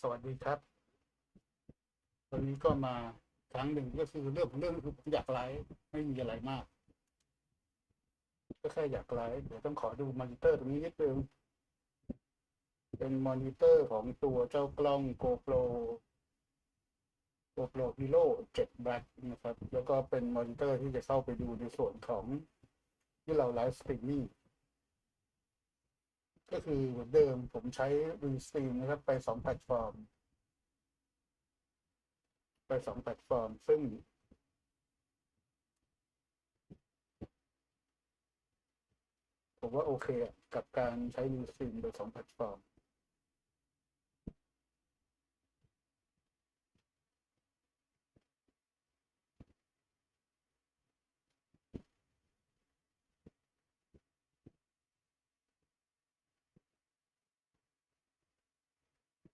สวัสดีครับ วันนี้ก็มาครั้งหนึ่งก็คือเรื่องของเรื่องคืออยากไลฟ์ไม่มีอะไรมาก ก็แค่อยากไลฟ์เดี๋ยวต้องขอดูมอนิเตอร์ตรงนี้นิดนึง เป็นมอนิเตอร์ของตัวเจ้ากล้อง GoPro GoPro Hero 7 Black นะครับ แล้วก็เป็นมอนิเตอร์ที่จะเข้าไปดูในส่วนของที่เราไลฟ์สตรีมมิ่ง ก็คือเหมือนเดิมผมใช้ Restream นะครับ ไปสองแพลตฟอร์ม ไปสองแพลตฟอร์ม ซึ่ง ผมว่าโอเคกับการใช้ Restream ไปสองแพลตฟอร์ม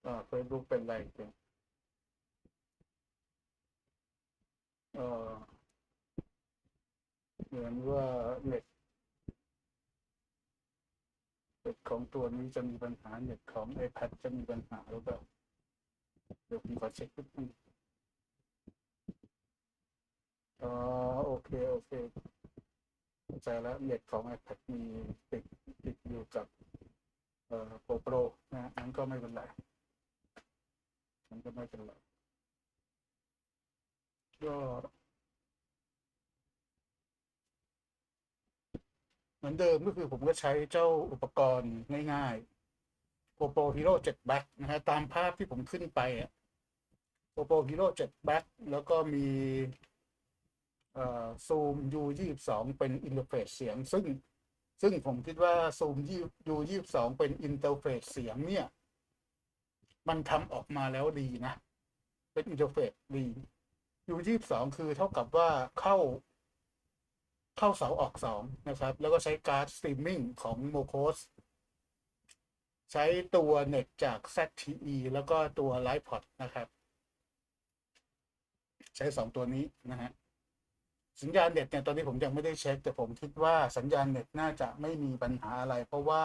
อ่าเฟซบุ๊กเป็นไรเป็นเออเหมือนว่าเน็ตเน็ตของตัวนี้จะมีปัญหาเน็ตของ iPad จะมีปัญหาหรือเปล่าเดี๋ยวผมขอเช็คนิดนึงอ๋อโอเค โอเคเข้าใจแล้วเน็ตของ iPad มีติดติดอยู่กับเอ่อ GoPro นะนั้นก็ไม่เป็นไร มันก็ไม่เป็นไรก็เหมือนเดิมก็คือผมก็ใช้เจ้าอุปกรณ์ง่ายๆ GoPro Hero 7 Black นะฮะตามภาพที่ผมขึ้นไปอะ GoPro Hero 7 Black แล้วก็มีเอ่อ Zoom U 22 เป็นอินเทอร์เฟซเสียง ซึ่งซึ่งผมคิดว่า Zoom U 22 เป็นอินเทอร์เฟซเสียงเนี่ย มันทำออกมาแล้วดีนะ เป็นอินเทอร์เฟซดี U ยี่สองคือเท่ากับว่าเข้า เข้าเสาออกสองนะครับ แล้วก็ใช้การ์ดสตรีมมิ่งของ MoCos ใช้ตัวเน็ตจาก ZTE แล้วก็ตัว l i v e p o d นะครับ ใช้สองตัวนี้นะฮะสัญญาณเน็ตเนี่ยตอนนี้ผมยังไม่ได้เช็ค แต่ผมคิดว่าสัญญาณเน็ตน่าจะไม่มีปัญหาอะไร เพราะว่า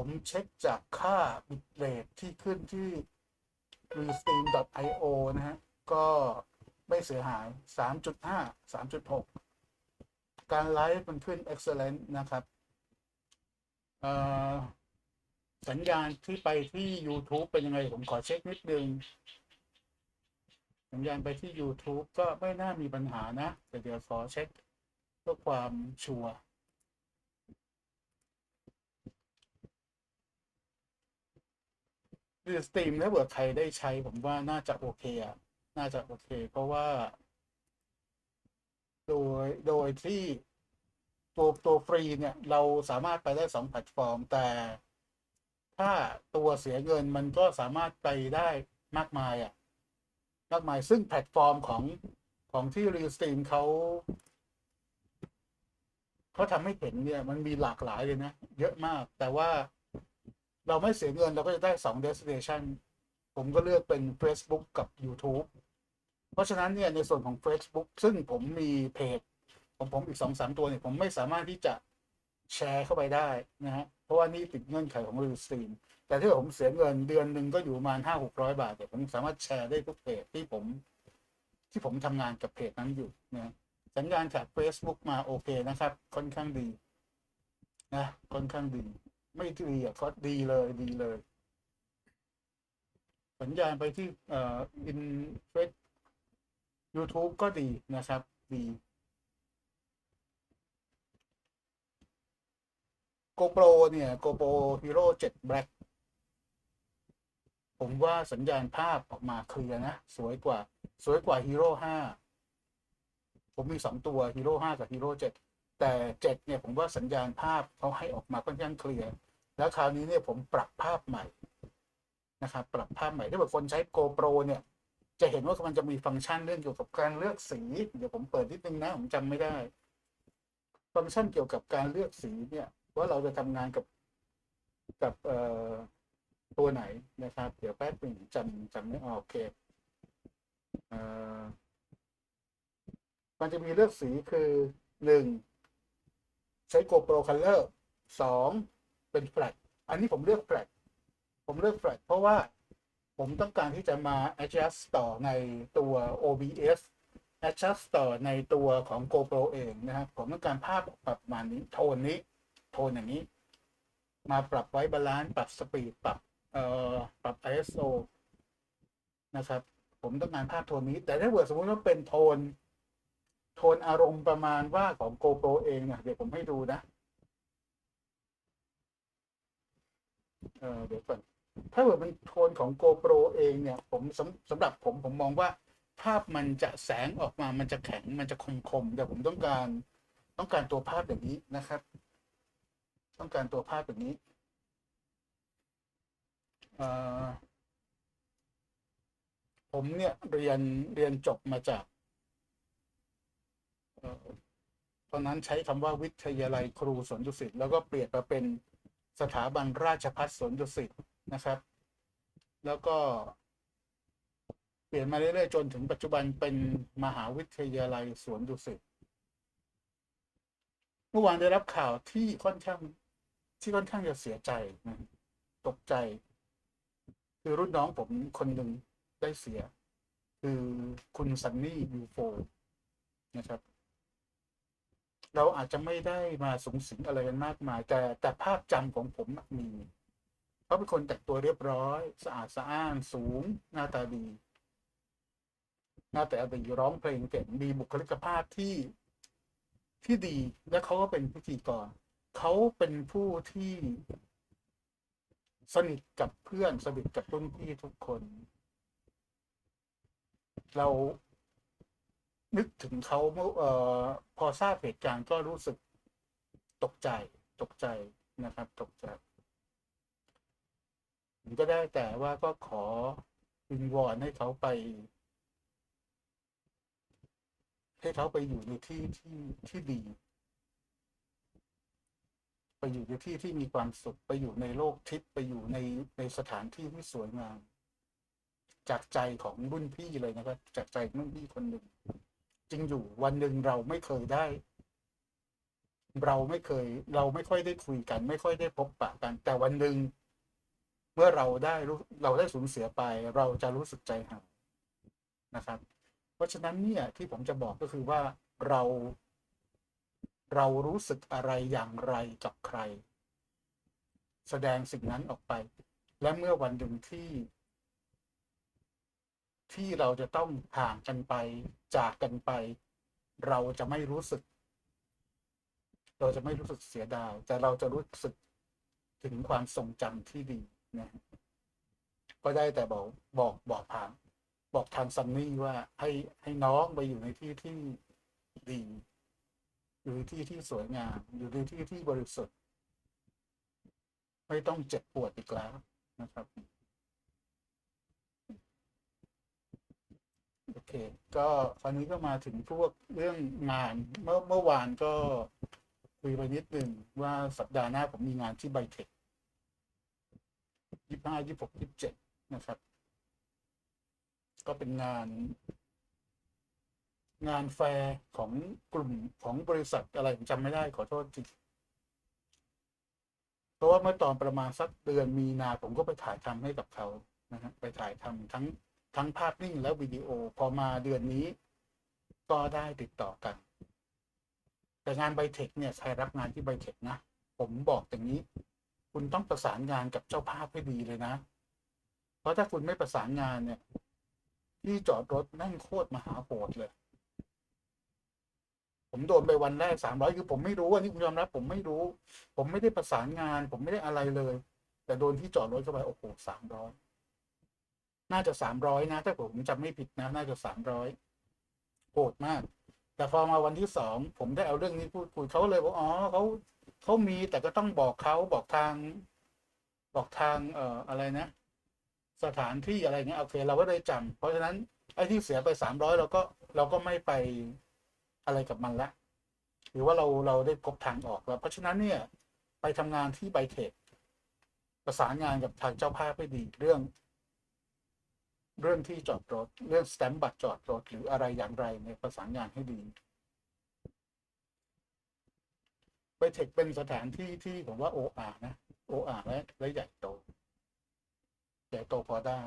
ผมเช็คจากค่า bitrate ที่ขึ้นที่ restream.io นะฮะ ก็ไม่เสียหาย 3.5 3.6 การไลฟ์มันขึ้น excellent นะครับ สัญญาณที่ไปที่ YouTube เป็นยังไง ผมขอเช็คนิดนึง สัญญาณไปที่ YouTube ก็ไม่น่ามีปัญหานะ แต่เดี๋ยวขอเช็คเพื่อความชัวร์ รีสตรีมถ้าเกิดใครได้ใช้ผมว่าน่าจะโอเคอะน่าจะโอเค เพราะว่า โดยโดยที่ตัวตัวฟรีเนี่ย เราสามารถไปได้สองแพลตฟอร์ม แต่ถ้าตัวเสียเงินมันก็สามารถไปได้มากมายอะมากมายซึ่งแพลตฟอร์มของของที่รีสตรีมเขาเขาทำให้เห็นเนี่ย มันมีหลากหลายเลยนะ เยอะมากแต่ว่า เราไม่เสียเงินเราก็จะได้สอง destination ผมก็เลือกเป็น Facebook กับ YouTube เพราะฉะนั้นเนี่ยในส่วนของ Facebook ซึ่งผมมีเพจของผมอีกสองสามตัวเนี่ยผมไม่สามารถที่จะแชร์เข้าไปได้นะฮะ เพราะว่านี่ติดเงื่อนไขของรีสตรีมแต่ถ้าผมเสียเงินเดือนหนึ่งก็อยู่ประมาณห้าหกร้อยบาทแต่ผมสามารถแชร์ได้ทุกเพจที่ผม ที่ผมทำงานกับเพจนั้นอยู่นะสัญญาณจาก Facebook มาโอเคนะครับ ค่อนข้างดีนะค่อนข้างดี ไม่ดีอะก็ดีเลยดีเลย สัญญาณไปที่เอ่ออินเฟซ YouTube ก็ดีนะครับ ดี GoPro เนี่ย GoPro Hero 7 Black ผมว่าสัญญาณภาพออกมาเคลียร์นะ สวยกว่า สวยกว่า Hero 5ผมมีสองตัว Hero 5กับ Hero 7แต่7เนี่ยผมว่าสัญญาณภาพเขาให้ออกมาค่อนข้างเคลียร์ แล้วคราวนี้เนี่ยผมปรับภาพใหม่นะครับปรับภาพใหม่ถ้าเกิดคนใช้ GoPro เนี่ย จะเห็นว่ามันจะมีฟังก์ชันเรื่องเกี่ยวกับการเลือกสี เดี๋ยวผมเปิดนิดนึงนะ ผมจำไม่ได้ ฟังก์ชันเกี่ยวกับการเลือกสีเนี่ยว่าเราจะทำงานกับกับเอ่อตัวไหนนะครับ เดี๋ยวแป๊บหนึ่งจำจำไม่ออกโอเคเอ่อมันจะมีเลือกสีคือหนึ่งใช้ GoPro Color สอง เป็น Flat อันนี้ผมเลือก Flat ผมเลือก Flat เพราะว่าผมต้องการที่จะมา adjust ต่อในตัว OBS adjust ต่อในตัวของ GoPro เองนะครับผมต้องการภาพประมาณนี้โทนนี้ โทนอย่างนี้ มาปรับไว้บาลานซ์ปรับสปีดปรับเอ่อปรับ ISO นะครับ ผมต้องการภาพโทนนี้ แต่ถ้าเกิดสมมติว่าเป็นโทน โทนอารมณ์ประมาณว่าของ GoPro เองเนี่ยเดี๋ยวผมให้ดูนะ เออเดี๋ยวก่อนถ้าเกิดเป็นโทนของ GoPro เองเนี่ย ผมสำสำหรับผมผมมองว่า ภาพมันจะแสงออกมามันจะแข็งมันจะคมคมแต่ผมต้องการต้องการตัวภาพอย่างนี้นะครับ ต้องการตัวภาพแบบนี้ผมเนี่ยเรียนเรียนจบมาจากอตอนนั้นใช้คำว่าวิทยาลัยครูสวนดุสิตแล้วก็เปลี่ยนมาเป็น สถาบันราชภัฏสวนดุสิตนะครับ แล้วก็ เปลี่ยนมาเรื่อยๆจนถึงปัจจุบันเป็นมหาวิทยาลัยสวนดุสิตเมื่อวานได้รับข่าวที่ค่อนข้างที่ค่อนข้างจะเสียใจนะตกใจ คือรุ่นน้องผมคนหนึ่งได้เสีย คือคุณซันนี่ยูโฟนะครับ เราอาจจะไม่ได้มาสูงสิงอะไรกันมากมาย แต่แต่ภาพจำของผมมีเขาเป็นคนแต่งตัวเรียบร้อย สะอาดสะอ้านสูง หน้าตาดี หน้าตาดีร้องเพลงเก่งมีบุคลิกภาพที่ที่ดีและเขาก็เป็นพิธีกรเขาเป็นผู้ที่สนิทกับเพื่อนสนิทกับรุ่นพี่ทุกคน เรา นึกถึงเขาเมื่ออพอทราบเหตุการณ์ก็รู้สึกตกใจ ตกใจนะครับ ตกใจผมก็ได้แต่ว่าก็ขอวิงวอนให้เขาไป ให้เขาไปอยู่ในที่ที่ที่ดี ไปอยู่ในที่ที่มีความสุขไปอยู่ในโลกทิพย์ไปอยู่ในในสถานที่ที่สวยงามจากใจของรุ่นพี่เลยนะครับ จากใจรุ่นพี่คนหนึ่ง จริงอยู่วันหนึ่งเราไม่เคยได้ เราไม่เคย เราไม่ค่อยได้คุยกัน ไม่ค่อยได้พบปะกัน แต่วันหนึ่งเมื่อเราได้รู้เราได้สูญเสียไป เราจะรู้สึกใจหายนะครับ เพราะฉะนั้นเนี่ยที่ผมจะบอกก็คือว่าเราเรารู้สึกอะไรอย่างไรกับใคร แสดงสิ่งนั้นออกไป และเมื่อวันหนึ่งที่ ที่เราจะต้องห่างกันไปจากกันไป เราจะไม่รู้สึก เราจะไม่รู้สึกเสียดายแต่เราจะรู้สึกถึงความทรงจำที่ดีนะก็ได้แต่บอกบอกบอกผ่านบอกทางซันนี่ว่าให้ให้น้องไปอยู่ในที่ที่ดี อยู่ในที่ที่สวยงาม อยู่ในที่ที่บริสุทธิ์ ไม่ต้องเจ็บปวดอีกแล้วนะครับ โอเค ก็คราวนี้ก็มาถึงพวกเรื่องงาน เมื่อเมื่อวานก็คุยไปนิดหนึ่งว่าสัปดาห์หน้าผมมีงานที่ไบเทคยี่ห้ายี่หกยี่เจ็ดนะครับ ก็เป็นงาน งานแฟร์ของกลุ่มของบริษัทอะไรผมจำไม่ได้ขอโทษจริงเพราะว่าเมื่อตอนประมาณสักเดือนมีนาผมก็ไปถ่ายทำให้กับเขานะฮะไปถ่ายทำทั้ง ทั้งภาพนิ่งและวิดีโอ พอมาเดือนนี้ ก็ได้ติดต่อกัน แต่งานไบเทคเนี่ยใครรับงานที่ไบเทคนะ ผมบอกอย่างนี้ คุณต้องประสานงานกับเจ้าภาพให้ดีเลยนะ เพราะถ้าคุณไม่ประสานงานเนี่ย ที่จอดรถนั่งโคตรมหาโหดเลย ผมโดนไปวันแรกสามร้อยคือผมไม่รู้อันนี้ผมยอมรับผมไม่รู้ ผมไม่ได้ประสานงาน ผมไม่ได้อะไรเลย แต่โดนที่จอดรถเข้าไปโอ้โหสามร้อย น่าจะสามร้อยนะ ถ้าผมจำไม่ผิดนะ น่าจะสามร้อยโหดมาก แต่พอมาวันที่สองผมได้เอาเรื่องนี้พูดคุยเขาเลยบอกอ๋อเขาเขามีแต่ก็ต้องบอกเขาบอกทาง บอกทางเอ่ออะไรนะ สถานที่อะไรเงี้ยโอเค เราก็ได้จำเพราะฉะนั้นไอ้ที่เสียไปสามร้อยเราก็เราก็ไม่ไปอะไรกับมันละหรือว่าเราเราได้พบทางออกแล้ว เพราะฉะนั้นเนี่ยไปทำงานที่ไบเทคประสานงานกับทางเจ้าภาพให้ดีเรื่อง เรื่องที่จอดรถ เรื่องสแตมป์บัตรจอดรถ หรืออะไรอย่างไรเนี่ยประสานงานให้ดีไบเทคเป็นสถานที่ที่ผมว่าโออานะโออาและและใหญ่โตใหญ่โตพอได้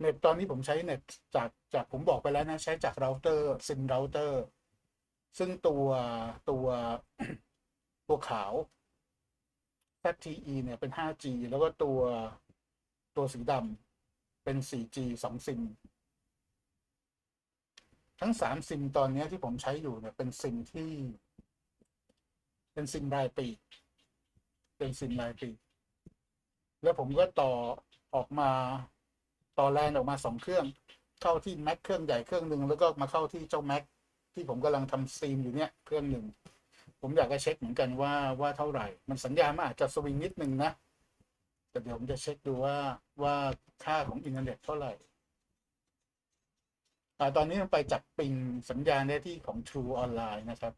เน็ตตอนนี้ผมใช้เน็ตจากจากผมบอกไปแล้วนะ ใช้จากเราเตอร์ซิมเราเตอร์ ซึ่งตัวตัวตัวขาว ZTE เนี่ยเป็น 5G แล้วก็ตัว ตัวสีดำเป็น 4G สองซิม ทั้งสามซิมตอนนี้ที่ผมใช้อยู่เนี่ยเป็นซิมที่ เป็นซิมรายปี เป็นซิมรายปี แล้วผมก็ต่อออกมาต่อแลนออกมาสองเครื่อง เข้าที่ Mac เครื่องใหญ่เครื่องหนึ่งแล้วก็มาเข้าที่เจ้า Mac ที่ผมกำลังทำซีมอยู่เนี่ยเครื่องหนึ่ง ผมอยากจะเช็คเหมือนกันว่าว่าเท่าไหร่ มันสัญญาณมันอาจจะสวิงนิดนึงนะ แต่เดี๋ยวผมจะเช็คดูว่า ว่าค่าของอินเทอร์เน็ตเท่าไหร่อ่ตอนนี้มันไปจับปิงสัญญาณได้ที่ของ True Online นะครับ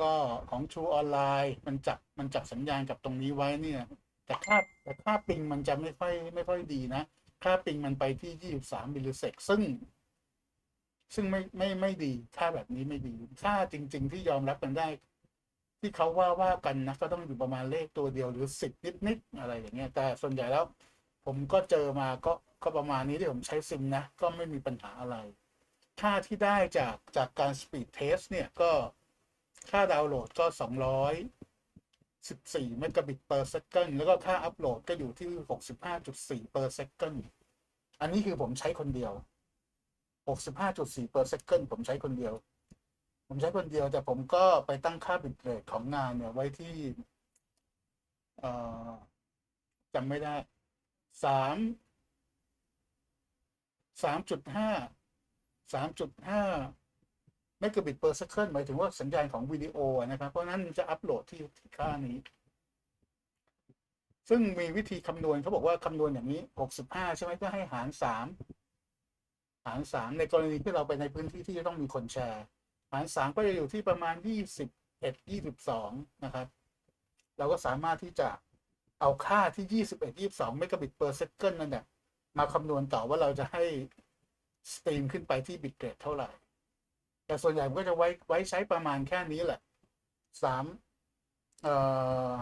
ก็ของ True Online มันจับมันจับสัญญาณกับตรงนี้ไว้เนี่ย แต่ค่าแต่ค่าปิงมันจะไม่ค่อยไม่ค่อยดีนะ ค่าปิงมันไปที่ 23มิลลิเซกซึ่ง ซึ่งไม่ไม่ไม่ดี ค่าแบบนี้ไม่ดี ค่าจริง ๆ ที่ยอมรับกันได้ ที่เขาว่าว่ากันนะก็ต้องอยู่ประมาณเลขตัวเดียวหรือสิบนิดๆอะไรอย่างเงี้ย แต่ส่วนใหญ่แล้ว ผมก็เจอมาก็ก็ประมาณนี้ที่ผมใช้ซิมนะ ก็ไม่มีปัญหาอะไร ค่าที่ได้จากจากการสปีดเทสเนี่ยก็ค่าดาวน์โหลดก็ 14เมกะบิต per second แล้วก็ค่าอัพโหลดก็อยู่ที่ 65.4 per second อันนี้คือผมใช้คนเดียว 65.4 per second ผมใช้คนเดียว ผมใช้คนเดียว แต่ผมก็ไปตั้งค่าบิตเรทของงานเนี่ยไว้ที่จำไม่ได้ 3 3.5 3.5 เมกะบิต per second หมายถึงว่าสัญญาณของวิดีโอนะครับ เพราะนั้นจะอัปโหลดที่ค่านี้ ซึ่งมีวิธีคำนวณเขาบอกว่าคำนวณอย่างนี้ 65 ใช่ไหมก็ให้หาร 3 หาร 3 ในกรณีที่เราไปในพื้นที่ที่จะต้องมีคนแชร์ หาร 3 ก็จะอยู่ที่ประมาณ 21 22 นะครับ เราก็สามารถที่จะเอาค่าที่ 21 22 เมกะบิต per second นั่นแหละมาคำนวณต่อว่าเราจะให้สตรีมขึ้นไปที่บิตเรทเท่าไหร่ แต่ส่วนใหญ่ผมก็จะไว้ไว้ใช้ประมาณแค่นี้แหละสามเอ่อ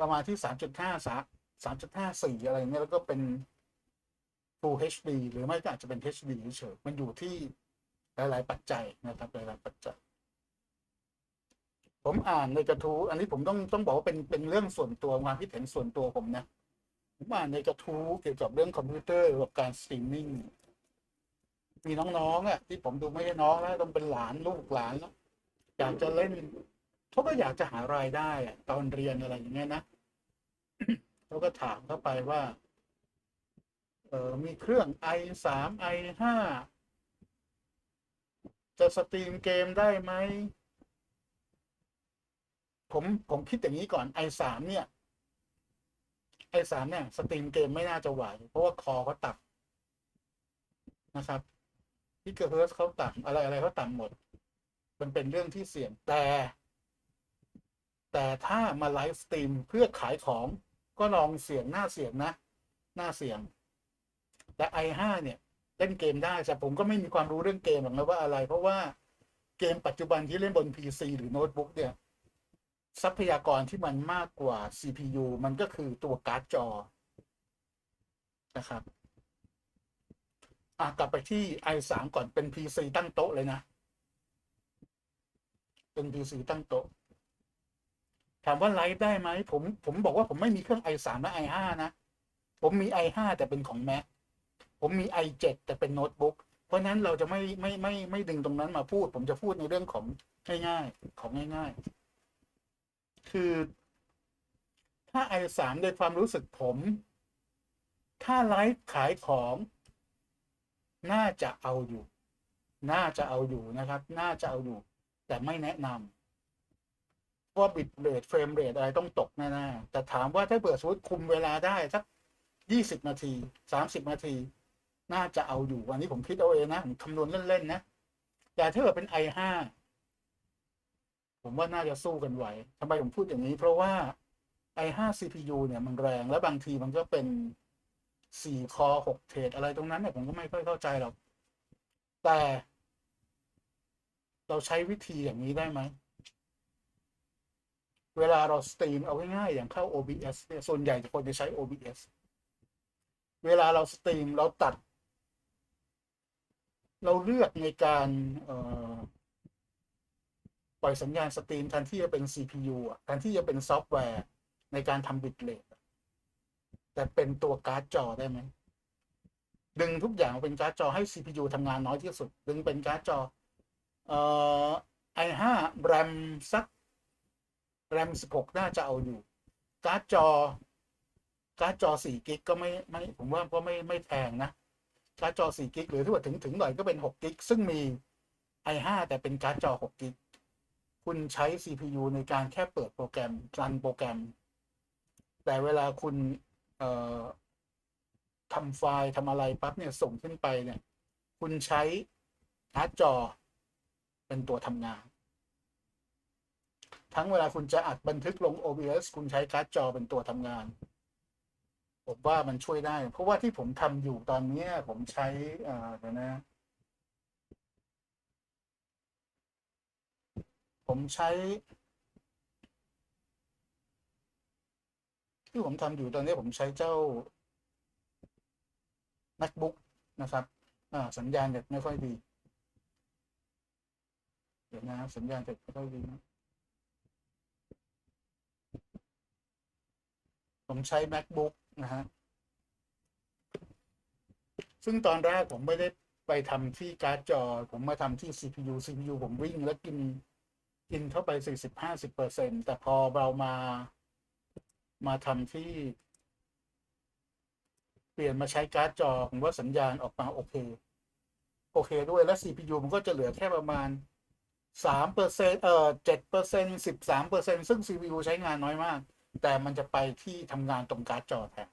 ประมาณที่สามจุดห้าสามสามจุดห้าสี่อะไรเงี้ยแล้วก็เป็น Full HD หรือไม่ก็อาจจะเป็น HD เฉยมันอยู่ที่หลาย ๆ ปัจจัยนะครับหลายๆปัจจัย ผมอ่านในกระทู้อันนี้ผมต้องต้องบอกว่าเป็นเป็นเรื่องส่วนตัวความคิดเห็นส่วนตัวผมนะผมอ่านในกระทู้เกี่ยวกับเรื่องคอมพิวเตอร์กับการสตรีมมิ่ง มีน้องๆอะที่ผมดูไม่ใช่น้องแล้วต้องเป็นหลานลูกหลานแล้วอยากจะเล่นเขาก็อยากจะหารายได้อะตอนเรียนอะไรอย่างเงี้ยนะเขาก็ถามเข้าไปว่า เออมีเครื่อง i สาม i ห้าจะสตรีมเกมได้ไหมผมผมคิดอย่างนี้ก่อน i สามเนี่ย i สามเนี่ยสตรีมเกมไม่น่าจะไหว เพราะว่าคอเขาต่ำนะครับ กเกอร์เฮิร์สเขาต่ำอะไรอะไรเขาต่ำหมด มันเป็นเรื่องที่เสี่ยงแต่ แต่ถ้ามาไลฟ์สตรีมเพื่อขายของก็ลองเสี่ยงหน้าเสี่ยงนะ หน้าเสี่ยง แต่ i5 เนี่ยเล่นเกมได้แต่ผมก็ไม่มีความรู้เรื่องเกมหรอกนะว่าอะไร เพราะว่าเกมปัจจุบันที่เล่นบน PC หรือโน้ตบุ๊กเนี่ย ทรัพยากรที่มันมากกว่า CPU มันก็คือตัวการ์ดจอนะครับ อะกลับไปที่ i3 ก่อนเป็น PC ตั้งโต๊ะเลยนะ เป็น PC ตั้งโต๊ะ ถามว่าไลฟ์ได้ไหม ผมผมบอกว่าผมไม่มีเครื่อง i3 และ i5 นะ ผมมี i5 แต่เป็นของ Mac ผมมี i7 แต่เป็นโน้ตบุ๊กเพราะนั้นเราจะไม่ไม่ไม่ไม่ดึงตรงนั้นมาพูด ผมจะพูดในเรื่องของง่ายๆ ของง่าย ๆ คือ ถ้า i3 โดยความรู้สึกผม ถ้าไลฟ์ขายของ น่าจะเอาอยู่ น่าจะเอาอยู่นะครับ น่าจะเอาอยู่ แต่ไม่แนะนำเพราะว่าบิตเรทเฟรมเรทอะไรต้องตกแน่ๆแต่ถามว่าถ้าเปิดสมมติคุมเวลาได้สักยี่สิบนาทีสามสิบนาที น่าจะเอาอยู่วันนี้ผมคิดเอาเองนะผมคำนวณเล่นๆนะแต่ถ้าเกิดเป็น i5 ผมว่าน่าจะสู้กันไหวทำไมผมพูดอย่างนี้ เพราะว่า i5 CPU เนี่ยมันแรงและบางทีมันก็เป็น สี่คอหกเทรดอะไรตรงนั้นเนี่ยผมก็ไม่ค่อยเข้าใจหรอก แต่ เราใช้วิธีอย่างนี้ได้ไหม เวลาเราสตรีมเอาง่ายๆอย่างเข้า OBS เนี่ยส่วนใหญ่จะคนจะใช้ OBS เวลาเราสตรีมเราตัด เราเลือกในการปล่อยสัญญาณสตรีมแทนที่จะเป็น CPU แทนที่จะเป็นซอฟต์แวร์ในการทำบิตเรท แต่เป็นตัวการ์ดจอได้ไหมดึงทุกอย่างเป็นการ์ดจอให้ CPU ทำงานน้อยที่สุด ดึงเป็นการ์ดจอ เอ่อ i5 แรมสักแรม16 น่าจะเอาอยู่ การ์ดจอ การ์ดจอ4กิกก็ไม่ไม่ผมว่าก็ไม่ไม่แพงนะ การ์ดจอ4กิกหรือถ้าว่าถึงถึงหน่อยก็เป็น6กิกซึ่งมี i5 แต่เป็นการ์ดจอ6กิกคุณใช้ CPU ในการแค่เปิดโปรแกรมรันโปรแกรม แต่เวลาคุณ ทำไฟล์ทำอะไรปั๊บเนี่ยส่งขึ้นไปเนี่ย คุณใช้การ์ดจอเป็นตัวทำงาน ทั้งเวลาคุณจะอัดบันทึกลง OBS คุณใช้การ์ดจอเป็นตัวทำงาน ผมว่ามันช่วยได้ เพราะว่าที่ผมทำอยู่ตอนนี้ผมใช้อ่อเดี๋ยวนะ ผมใช้ ที่ผมทำอยู่ตอนนี้ผมใช้เจ้า MacBook นะครับสัญญาณเน็ตไม่ค่อยดี เดี๋ยวนะครับสัญญาณเน็ตไม่ค่อยดีนะผมใช้ MacBook นะฮะซึ่งตอนแรกผมไม่ได้ไปทำที่การ์ดจอ ผมมาทำที่ CPU CPU ผมวิ่งแล้วกินกินเข้าไปสี่สิบห้าสิบเปอร์เซ็นแต่พอเรามา มาทำที่ เปลี่ยนมาใช้การ์ดจอผมว่าสัญญาณออกมาโอเค โอเคด้วยและ CPU มันก็จะเหลือแค่ประมาณสามเปอร์เซ็นเอ่อเจ็ดเปอร์เซ็นสิบสามเปอร์เซ็นซึ่ง CPU ใช้งานน้อยมาก แต่มันจะไปที่ทำงานตรงการ์ดจอแทน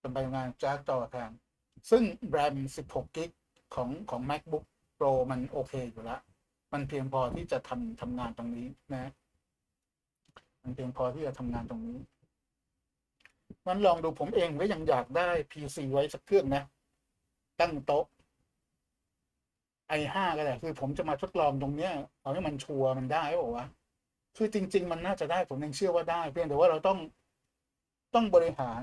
เป็นไปทำงานการ์ดจอแทนซึ่งแรม16กิกของของ MacBook Pro มันโอเคอยู่แล้ว มันเพียงพอที่จะทำทำงานตรงนี้นะ มันเพียงพอที่จะทำงานตรงนี้มันลองดูผมเองก็ยังอยากได้ PC ไว้สักเครื่องนะ ตั้งโต๊ะ i5 ก็ได้คือผมจะมาทดลองตรงเนี้ยเอาให้มันชัวร์มันได้บอกว่าคือจริง ๆ มันน่าจะได้ผมยังเชื่อว่าได้ เพียงแต่ว่าเราต้องต้องบริหาร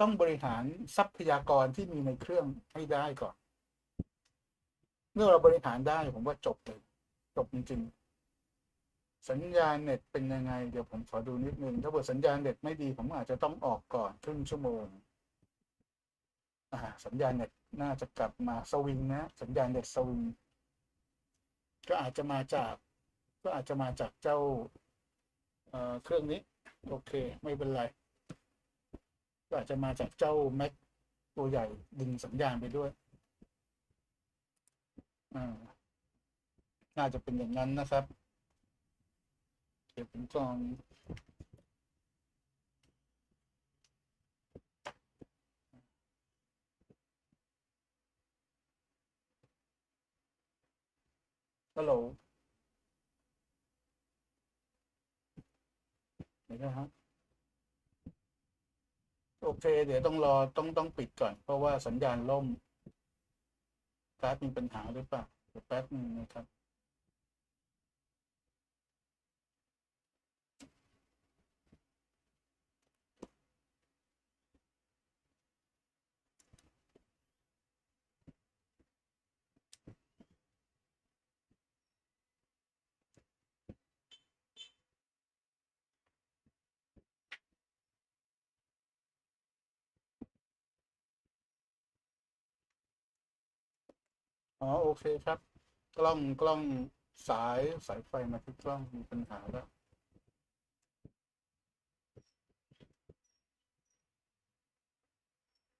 ต้องบริหารทรัพยากรที่มีในเครื่องให้ได้ก่อน เมื่อเราบริหารได้ผมว่าจบเลยจบจริงๆ สัญญาณเน็ตเป็นยังไง เดี๋ยวผมขอดูนิดนึง ถ้าเกิดสัญญาณเน็ตไม่ดี ผมอาจจะต้องออกก่อนครึ่งชั่วโมงสัญญาณเน็ตน่าจะกลับมาสวิงนะ สัญญาณเน็ตสวิงก็อาจจะมาจาก ก็อาจจะมาจากเจ้าเเครื่องนี้ โอเค ไม่เป็นไร ก็อาจจะมาจากเจ้า Mac ตัวใหญ่ดึงสัญญาณไปด้วยอ่าน่าจะเป็นอย่างนั้นนะครับ เดี๋ยวผมลองฮัลโหลเดี๋ยวนะครับโอเค เดี๋ยวต้องรอต้องต้องปิดก่อน เพราะว่าสัญญาณล่มการ์ดมีปัญหาหรือเปล่าเดี๋ยวแป๊บนึงนะครับ อ๋อโอเคครับ กล้องกล้องสายสายไฟมาที่กล้องมีปัญหาแล้ว